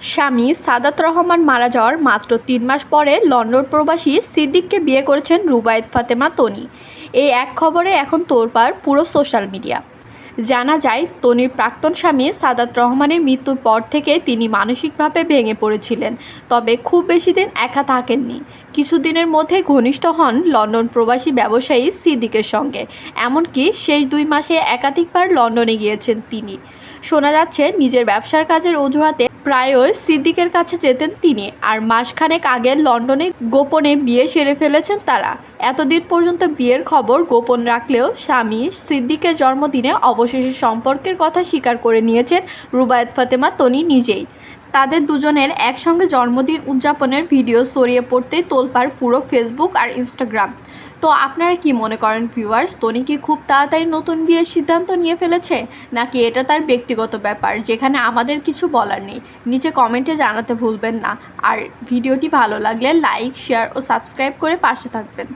স্বামী সাদাত রহমান মারা যাওয়ার মাত্র তিন মাস পরে লন্ডন প্রবাসী সিদ্দিককে বিয়ে করেছেন রুবায়েত ফাতেমা তনি। এই এক খবরে এখন তোরপার পুরো সোশ্যাল মিডিয়া। জানা যায়, তনির প্রাক্তন স্বামী সাদাত রহমানের মৃত্যুর পর থেকে তিনি মানসিকভাবে ভেঙে পড়েছিলেন, তবে খুব বেশি দিন একা থাকেননি। কিছুদিনের মধ্যে ঘনিষ্ঠ হন লন্ডন প্রবাসী ব্যবসায়ী সিদ্দিকের সঙ্গে। এমনকি শেষ দুই মাসে একাধিকবার লন্ডনে গিয়েছেন তিনি। শোনা যাচ্ছে, নিজের ব্যবসার কাজের অজুহাতে প্রায়ই সিদ্দিকের কাছে যেতেন তিনি, আর মাসখানেক আগে লন্ডনে গোপনে বিয়ে সেরে ফেলেছেন তারা। এতদিন পর্যন্ত বিয়ের খবর গোপন রাখলেও স্বামী সিদ্দিকের জন্মদিনে অবশেষে সম্পর্কের কথা স্বীকার করে নিয়েছেন রুবায়েত ফাতেমা তনি নিজেই। তাদের দুজনের একসঙ্গে জন্মদিন উদযাপনের ভিডিও ছড়িয়ে পড়তে তোলপাড় পুরো ফেসবুক আর ইনস্টাগ্রাম। তো আপনারা কি মনে করেন ভিউয়ার্স, তনি কি খুব তাড়াতাড়ি নতুন বিয়ের সিদ্ধান্ত নিয়ে ফেলেছে? নাকি এটা তার ব্যক্তিগত ব্যাপার, যেখানে আমাদের কিছু বলার নেই? নিচে কমেন্টে জানাতে ভুলবেন না। আর ভিডিওটি ভালো লাগলে লাইক, শেয়ার ও সাবস্ক্রাইব করে পাশে থাকবেন।